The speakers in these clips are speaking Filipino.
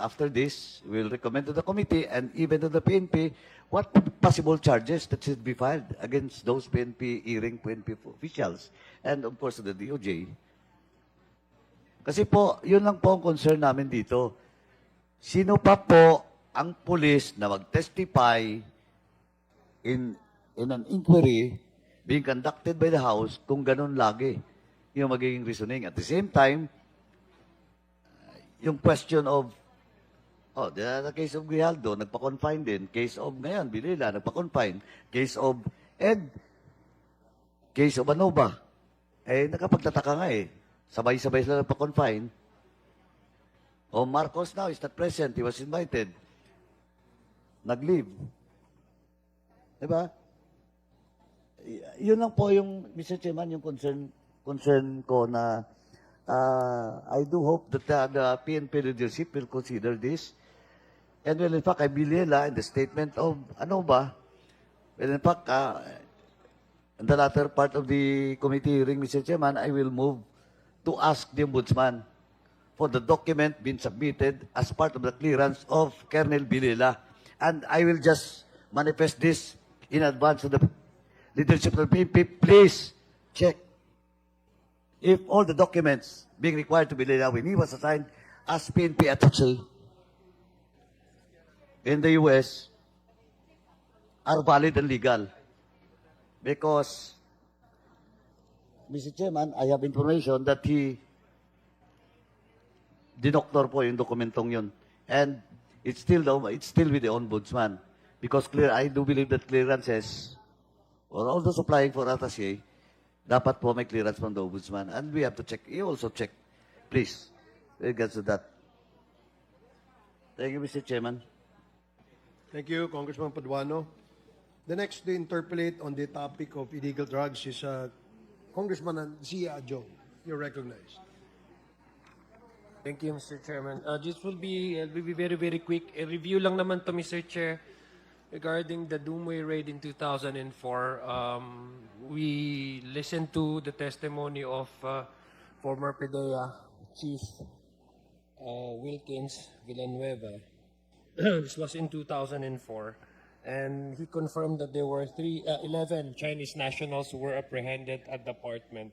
after this, we'll recommend to the committee and even to the PNP what possible charges that should be filed against those PNP, hearing PNP officials, and of course the DOJ. Kasi po, yun lang po ang concern namin dito. Sino pa po ang police na mag-testify in, in an inquiry being conducted by the House kung ganun lagi yung magiging reasoning. At the same time, yung question of, oh, the, the case of Grijaldo, nagpa-confine din. Case of, ngayon, Bilila, nagpa-confine. Case of Ed, case of ano ba? Eh, nakapagtataka nga eh. Sabay-sabay sila nagpa-confine. Oh, Marcos now is not present. He was invited. Nag-leave. Diba? Yun lang po yung, Mr. Chairman, yung concern, concern ko na uh, I do hope that uh, the PNP leadership will consider this. And well, in fact, I believe in the statement of, ano ba? Well, in fact, uh, in the latter part of the committee hearing, Mr. Chairman, I will move to ask the Ombudsman for the document being submitted as part of the clearance of Colonel Bilila. And I will just manifest this in advance to the leadership of the PNP. Please check if all the documents being required to out when he was assigned as PNP attaché in the U.S. are valid and legal. Because, Mr. Chairman, I have information that he dinoktor po yung dokumentong yun. And it's still, the, it's still with the ombudsman. Because clear, I do believe that clearances, or all those applying for attaché, dapat po may clearance from the ombudsman. And we have to check. You also check. Please. With regards to that. Thank you, Mr. Chairman. Thank you, Congressman Paduano. The next to interpolate on the topic of illegal drugs is uh, Congressman Zia Adjong. You're recognized. Thank you, Mr. Chairman. Uh, this will be, uh, will be very, very quick. A review lang naman to, Mr. Chair, regarding the Doomway raid in 2004. Um, we listened to the testimony of uh, former PDEA Chief uh, Wilkins Villanueva. this was in 2004. And he confirmed that there were three, uh, 11 Chinese nationals who were apprehended at the apartment.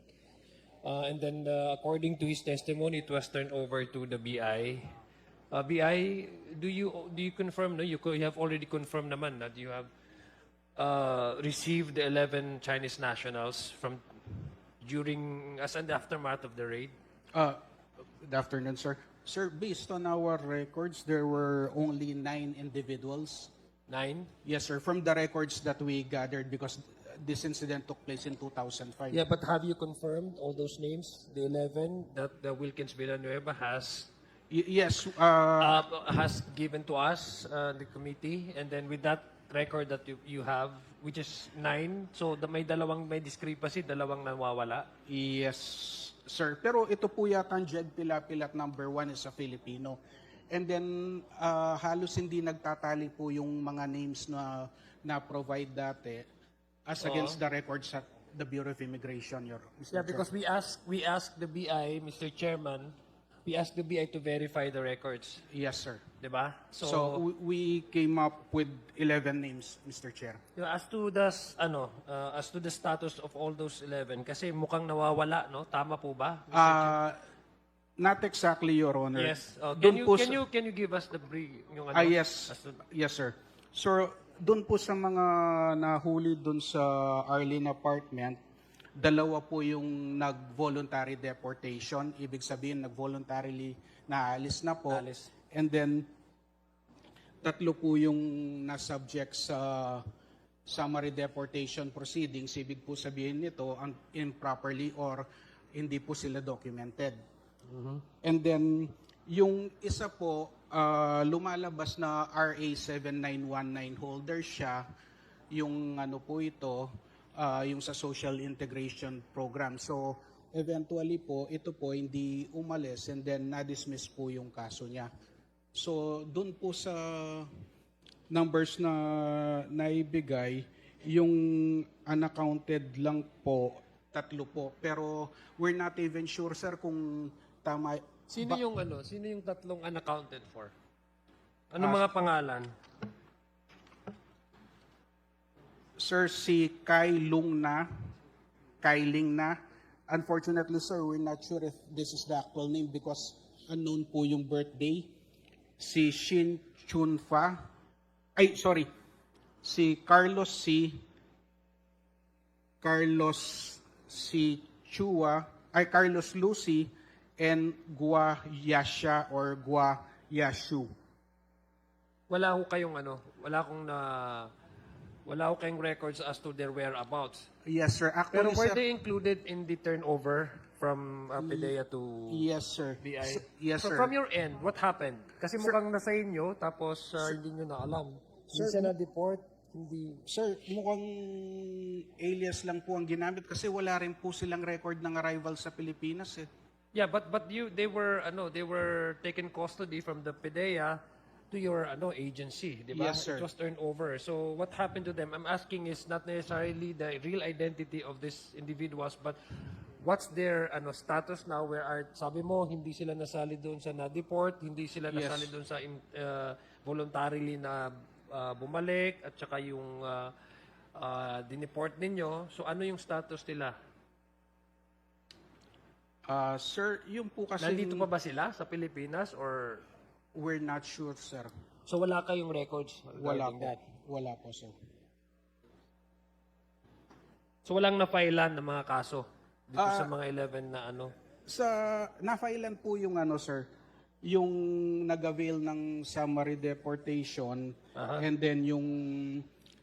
Uh, and then, uh, according to his testimony, it was turned over to the BI. Uh, BI, do you do you confirm? No, you, co- you have already confirmed naman that you have uh, received the 11 Chinese nationals from during as an aftermath of the raid. Uh, Good afternoon, sir. Sir, based on our records, there were only nine individuals. Nine. Yes, sir, from the records that we gathered because this incident took place in 2005. Yeah, but have you confirmed all those names? The 11 that the Wilkins Villanueva has Y- yes, uh, uh, has given to us, uh, the committee, and then with that record that you, you have, which is nine, so the, may dalawang may discrepancy, dalawang nawawala. yes, sir. Pero ito po yata ang Jed Pilapilat number one is a Filipino. And then, uh, halos hindi nagtatali po yung mga names na na-provide dati as against the records at the Bureau of Immigration, Your Mr. Yeah, Chair. because we asked we asked the BI, Mr. Chairman, we asked the BI to verify the records, Yes, sir. 'di ba? So, we, we came up with 11 names, Mr. Chair. you know, as to the s- ano, uh, as to the status of all those 11 kasi mukhang nawawala, no? Tama po ba? Uh, not exactly, Your Honor. yes. Oh, can you po can sa- you can you give us the brief yung ano? Ah, yes. as to- Yes, sir. So, doon po sa mga nahuli doon sa Arlene apartment, dalawa po yung nag-voluntary deportation. Ibig sabihin, nag-voluntarily naalis na po. Naalis. And then, tatlo po yung na-subject sa summary deportation proceedings. Ibig po sabihin nito, improperly or hindi po sila documented. And then, yung isa po, ah, lumalabas na RA 7919 holder siya, yung ano po ito, ah, yung sa Social Integration Program. So, eventually po, ito po hindi umalis and then na-dismiss po yung kaso niya. So, doon po sa numbers na naibigay, yung unaccounted lang po, tatlo po. Pero we're not even sure, sir, kung tama. Sino yung ano? Sino yung tatlong unaccounted for? Anong mga pangalan? Sir, si Kai Lung na, Kai Ling na. Unfortunately, sir, we're not sure if this is the actual name because unknown po yung birthday. Si Shin Chun Fa. Ay, sorry. Si Carlos C. Carlos C. Chua. Ay, Carlos Lucy. And Gua Yasha or Gua Yashu. Wala ho kayong ano, wala akong na wala ho kayong records as to their whereabouts. Yes, sir. Pero Actually, were sir, they included in the turnover from uh, PDEA to yes, sir. BI? S- Yes, so sir. from your end, what happened? Kasi mukhang nasa inyo, tapos uh, hindi nyo na alam. Hindi Sir, siya na-deport, hindi... Sir, mukhang alias lang po ang ginamit kasi wala rin po silang record ng arrival sa Pilipinas eh. Yeah, but but you they were ano, they were taken custody from the PDEA to your ano agency, di ba? Yes, sir. It was turned over. So what happened to them? I'm asking is not necessarily the real identity of these individuals, but what's their ano status now where are sabi mo hindi sila nasali doon sa na-deport, hindi sila Yes. nasali doon sa in- uh, voluntarily na uh, bumalik at saka yung uh, uh, dineport ninyo. So ano yung status nila? Ah, sir, yung po kasi Nandito pa ba sila sa Pilipinas or we're not sure, sir. So wala kayong records Wala regarding po. that? Wala po, sir. So walang na-filean ng mga kaso dito Ah. sa mga 11 na ano? Sa nafailan po yung ano, sir, yung nag-avail ng summary deportation and then yung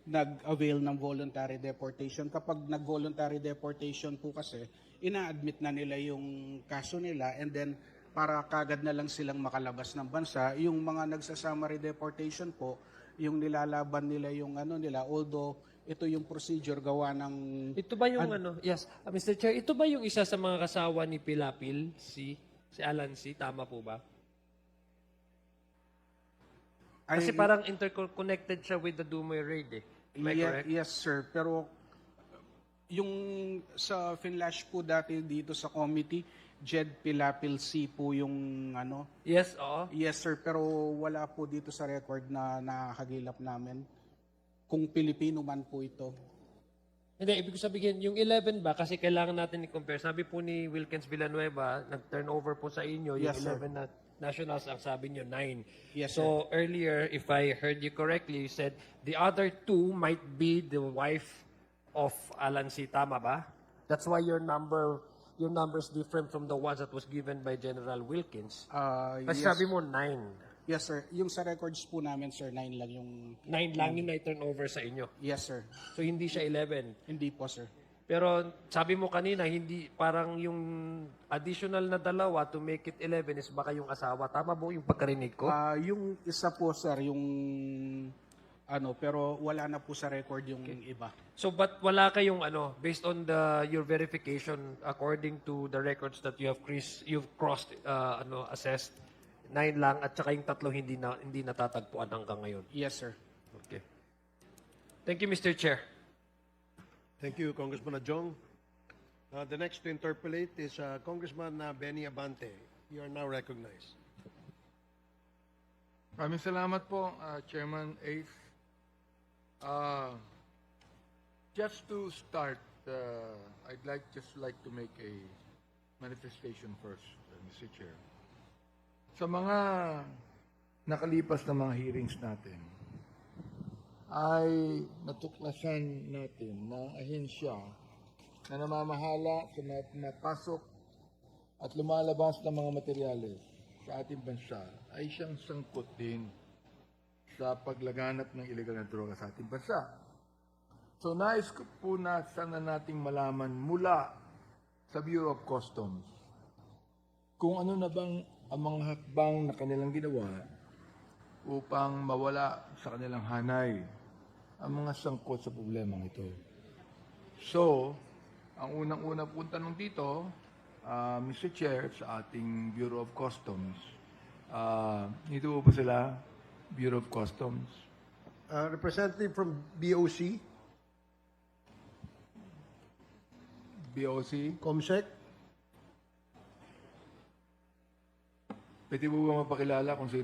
nag-avail ng voluntary deportation. Kapag nag-voluntary deportation po kasi, ina-admit na nila yung kaso nila and then para kagad na lang silang makalabas ng bansa. Yung mga nagsa-summary deportation po, yung nilalaban nila yung ano nila, although ito yung procedure gawa ng Ito ba yung ano? Yes, uh, Mr. Chair, ito ba yung isa sa mga kasawa ni Pilapil, si si Alan C, tama po ba? Kasi Ay- parang interconnected siya with the Dumoy raid eh. Am I correct? Yes, sir. Pero yung sa Finlash po dati dito sa committee, Jed Pilapil C po yung ano. Yes, oo. Yes, sir. Pero wala po dito sa record na nakakagilap namin. Kung Pilipino man po ito. Hindi, ibig ko sabihin, yung 11 ba, kasi kailangan natin i-compare. Sabi po ni Wilkins Villanueva, nag-turnover po sa inyo, yung Yes, sir. 11 na nationals, ang sabi nyo, 9. Yes, so, earlier, if I heard you correctly, you said the other two might be the wife of Alan C. Tama ba? That's why your number your number's different from the ones that was given by General Wilkins. Kasi yes, sabi mo 9. yes, sir. Yung sa records po namin, sir, 9 lang yung... 9 lang yung na-turnover sa inyo. Yes, sir. So, hindi siya 11. Hindi po, sir. Pero sabi mo kanina, hindi parang yung additional na dalawa to make it 11 is baka yung asawa. Tama ba yung pagkarinig ko? Ah, yung isa po, sir, yung... Ano, pero wala na po sa record yung iba. So but wala kayong ano based on the your verification according to the records that you have Chris, you've crossed uh, ano assessed nine lang at saka yung tatlo hindi na hindi natatagpuan hanggang ngayon. Yes, sir. Okay. Thank you Mr. Chair. Thank you, Congressman Adjong. Uh, the next to interpolate is uh, Congressman uh, Benny Abante. You are now recognized. Maraming salamat po, uh, Chairman Ace. Uh, just to start, uh, I'd like just like to make a manifestation first, uh, Mr. Chair. Sa mga nakalipas na mga hearings natin, ay natuklasan natin na ahensya na namamahala sa mga pumapasok at lumalabas ng mga materyales sa ating bansa ay siyang sangkot din sa paglaganap ng illegal na droga sa ating bansa. So nais ko po na sana nating malaman mula sa Bureau of Customs kung ano na bang ang mga hakbang na kanilang ginawa upang mawala sa kanilang hanay ang mga sangkot sa problemang ito. So, ang unang-una po tanong dito, ah, Mr. Chair, sa ating Bureau of Customs, ah, dito po ba sila, Bureau of Customs? Uh, representative from BOC, BOC? COMSEC, Pwede po ba mapakilala kung sino